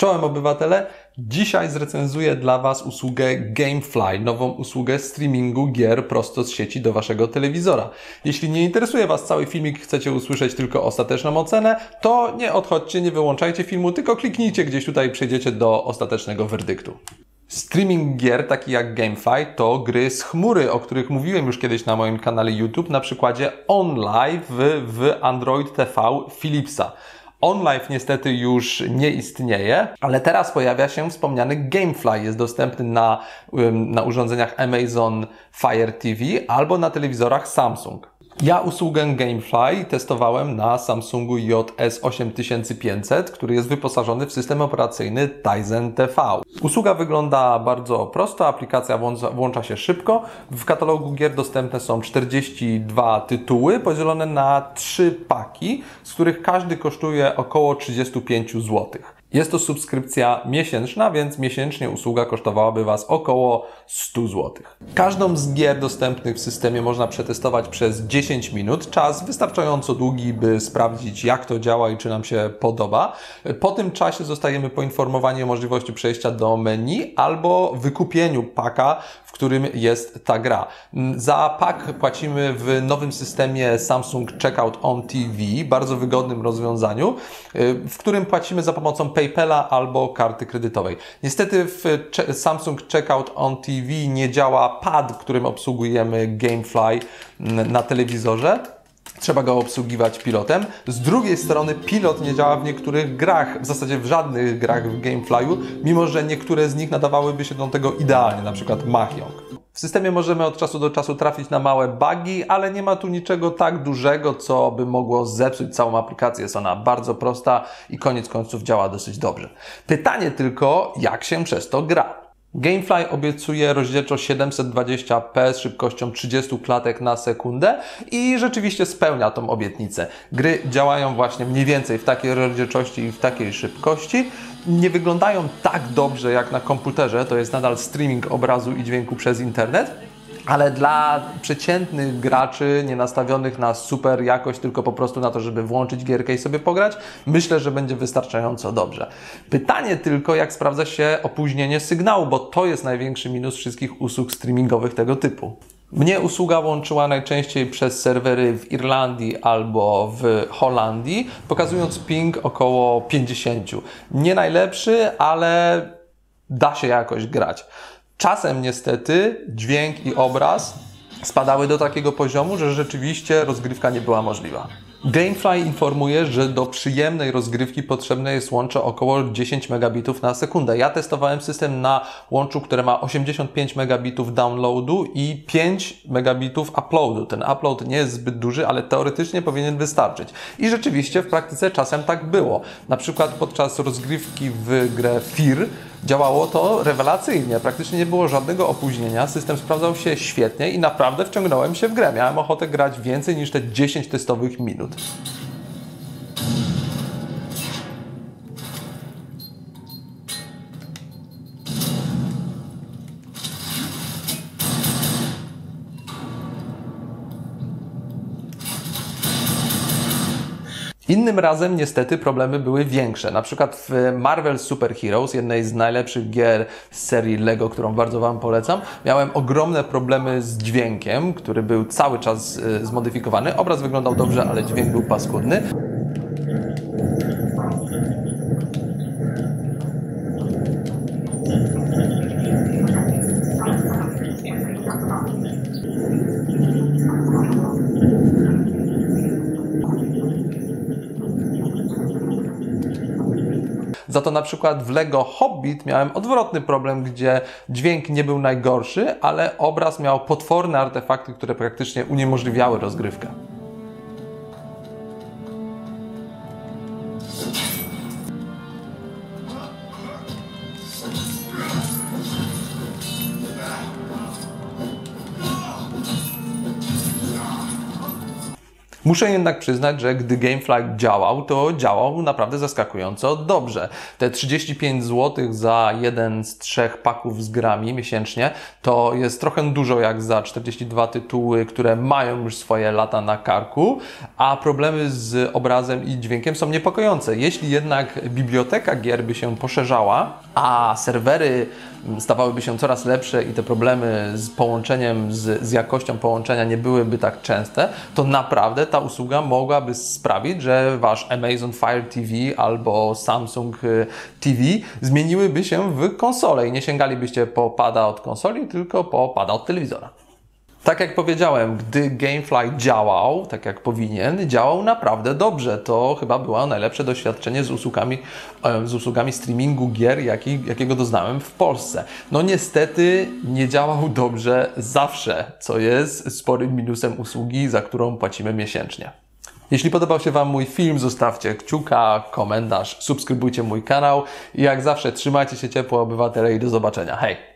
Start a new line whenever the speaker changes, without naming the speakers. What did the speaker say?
Czołem obywatele, dzisiaj zrecenzuję dla Was usługę Gamefly, nową usługę streamingu gier prosto z sieci do Waszego telewizora. Jeśli nie interesuje Was cały filmik, chcecie usłyszeć tylko ostateczną ocenę, to nie odchodźcie, nie wyłączajcie filmu, tylko kliknijcie gdzieś tutaj przejdziecie do ostatecznego werdyktu. Streaming gier, taki jak GameFi, to gry z chmury, o których mówiłem już kiedyś na moim kanale YouTube na przykładzie OnLive w Android TV Philipsa. OnLive niestety już nie istnieje, ale teraz pojawia się wspomniany Gamefly. Jest dostępny na, na urządzeniach Amazon Fire TV albo na telewizorach Samsung. Ja usługę Gamefly testowałem na Samsungu JS 8500, który jest wyposażony w system operacyjny Tizen TV. Usługa wygląda bardzo prosto, aplikacja włącza, włącza się szybko. W katalogu gier dostępne są 42 tytuły podzielone na 3 paki, z których każdy kosztuje około 35 zł. Jest to subskrypcja miesięczna, więc miesięcznie usługa kosztowałaby Was około 100 zł. Każdą z gier dostępnych w systemie można przetestować przez 10 minut. Czas wystarczająco długi, by sprawdzić, jak to działa i czy nam się podoba. Po tym czasie zostajemy poinformowani o możliwości przejścia do menu albo wykupieniu paka, w którym jest ta gra. Za pak płacimy w nowym systemie Samsung Checkout on TV, bardzo wygodnym rozwiązaniu, w którym płacimy za pomocą PayPala albo karty kredytowej. Niestety w Samsung Checkout on TV nie działa pad, którym obsługujemy Gamefly na telewizorze. Trzeba go obsługiwać pilotem. Z drugiej strony pilot nie działa w niektórych grach, w zasadzie w żadnych grach w Gamefly'u, mimo że niektóre z nich nadawałyby się do tego idealnie, na przykład Mahjong. W systemie możemy od czasu do czasu trafić na małe bugi, ale nie ma tu niczego tak dużego, co by mogło zepsuć całą aplikację. Jest ona bardzo prosta i koniec końców działa dosyć dobrze. Pytanie tylko, jak się przez to gra? Gamefly obiecuje rozdzielczość 720p z szybkością 30 klatek na sekundę i rzeczywiście spełnia tą obietnicę. Gry działają właśnie mniej więcej w takiej rozdzielczości i w takiej szybkości. Nie wyglądają tak dobrze jak na komputerze, to jest nadal streaming obrazu i dźwięku przez internet, ale dla przeciętnych graczy, nie nastawionych na super jakość, tylko po prostu na to, żeby włączyć gierkę i sobie pograć, myślę, że będzie wystarczająco dobrze. Pytanie tylko, jak sprawdza się opóźnienie sygnału, bo to jest największy minus wszystkich usług streamingowych tego typu. Mnie usługa łączyła najczęściej przez serwery w Irlandii albo w Holandii, pokazując ping około 50. Nie najlepszy, ale da się jakoś grać. Czasem niestety dźwięk i obraz spadały do takiego poziomu, że rzeczywiście rozgrywka nie była możliwa. Gamefly informuje, że do przyjemnej rozgrywki potrzebne jest łącze około 10 megabitów na sekundę. Ja testowałem system na łączu, które ma 85 megabitów downloadu i 5 megabitów uploadu. Ten upload nie jest zbyt duży, ale teoretycznie powinien wystarczyć. I rzeczywiście w praktyce czasem tak było. Na przykład podczas rozgrywki w grę FIR Działało to rewelacyjnie, praktycznie nie było żadnego opóźnienia, system sprawdzał się świetnie i naprawdę wciągnąłem się w grę. Miałem ochotę grać więcej niż te 10 testowych minut. Innym razem niestety problemy były większe. Na przykład w Marvel Super Heroes, jednej z najlepszych gier z serii Lego, którą bardzo Wam polecam, miałem ogromne problemy z dźwiękiem, który był cały czas y, zmodyfikowany. Obraz wyglądał dobrze, ale dźwięk był paskudny. Za to na przykład w Lego Hobbit miałem odwrotny problem, gdzie dźwięk nie był najgorszy, ale obraz miał potworne artefakty, które praktycznie uniemożliwiały rozgrywkę. Muszę jednak przyznać, że gdy Gamefly działał, to działał naprawdę zaskakująco dobrze. Te 35 zł za jeden z trzech paków z grami miesięcznie to jest trochę dużo jak za 42 tytuły, które mają już swoje lata na karku, a problemy z obrazem i dźwiękiem są niepokojące. Jeśli jednak biblioteka gier by się poszerzała, a serwery stawałyby się coraz lepsze i te problemy z połączeniem, z, z jakością połączenia nie byłyby tak częste, to naprawdę ta usługa mogłaby sprawić, że wasz Amazon Fire TV albo Samsung y, TV zmieniłyby się w konsolę i nie sięgalibyście po pada od konsoli, tylko po pada od telewizora. Tak jak powiedziałem, gdy Gamefly działał, tak jak powinien, działał naprawdę dobrze. To chyba było najlepsze doświadczenie z usługami, z usługami streamingu gier, jaki, jakiego doznałem w Polsce. No niestety nie działał dobrze zawsze, co jest sporym minusem usługi, za którą płacimy miesięcznie. Jeśli podobał się Wam mój film, zostawcie kciuka, komentarz, subskrybujcie mój kanał i jak zawsze trzymajcie się ciepło obywatele i do zobaczenia. Hej!